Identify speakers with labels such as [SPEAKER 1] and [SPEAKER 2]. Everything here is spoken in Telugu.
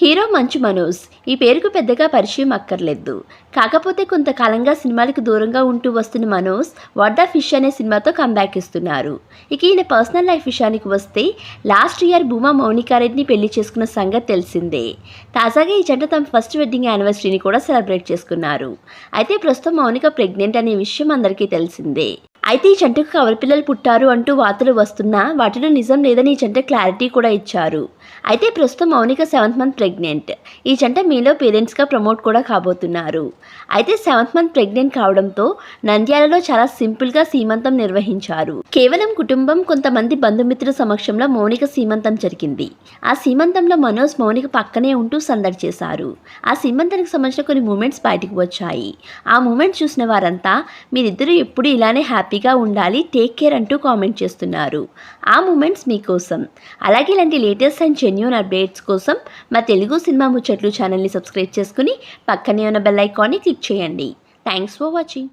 [SPEAKER 1] హీరో మంచు మనోజ్ ఈ పేరుకు పెద్దగా పరిచయం అక్కర్లేదు. కాకపోతే కొంతకాలంగా సినిమాలకు దూరంగా ఉంటూ వస్తున్న మనోజ్ వాట్ ద ఫిష్ అనే సినిమాతో కంబ్యాక్ ఇస్తున్నారు. ఇక ఈయన పర్సనల్ లైఫ్ విషయానికి వస్తే లాస్ట్ ఇయర్ భూమా మౌనికారెడ్డిని పెళ్ళి చేసుకున్న సంగతి తెలిసిందే. తాజాగా ఈ జంట తమ ఫస్ట్ వెడ్డింగ్ యానివర్సరీని కూడా సెలబ్రేట్ చేసుకున్నారు. అయితే ప్రస్తుతం మౌనిక ప్రెగ్నెంట్ అనే విషయం అందరికీ తెలిసిందే. అయితే ఈ జంటకు కవల పిల్లలు పుట్టారు అంటూ వార్తలు వస్తున్నా వాటిలో నిజం లేదని ఈ జంట క్లారిటీ కూడా ఇచ్చారు. అయితే ప్రస్తుతం మౌనిక సెవెంత్ మంత్ ప్రెగ్నెంట్. ఈ జంట మీలో పేరెంట్స్గా ప్రమోట్ కూడా కాబోతున్నారు. అయితే సెవెంత్ మంత్ ప్రెగ్నెంట్ కావడంతో నంద్యాలలో చాలా సింపుల్గా సీమంతం నిర్వహించారు. కేవలం కుటుంబం కొంతమంది బంధుమిత్రుల సమక్షంలో మౌనిక సీమంతం జరిగింది. ఆ సీమంతంలో మనోజ్ మౌనిక పక్కనే ఉంటూ సందడి చేశారు. ఆ సీమంతానికి సంబంధించిన కొన్ని మూమెంట్స్ బయటకు వచ్చాయి. ఆ మూమెంట్స్ చూసిన వారంతా మీరిద్దరూ ఎప్పుడు ఇలానే హ్యాపీ హ్యాపీగా ఉండాలి టేక్ కేర్ అంటూ కామెంట్ చేస్తున్నారు. ఆ మూమెంట్స్ మీకోసం. అలాగే ఇలాంటి లేటెస్ట్ అండ్ జెన్యున్ అప్డేట్స్ కోసం మా తెలుగు సినిమా ముచ్చట్లు ఛానల్ని సబ్స్క్రైబ్ చేసుకుని పక్కనే ఉన్న బెల్ ఐకాన్ని క్లిక్ చేయండి. Thanks for watching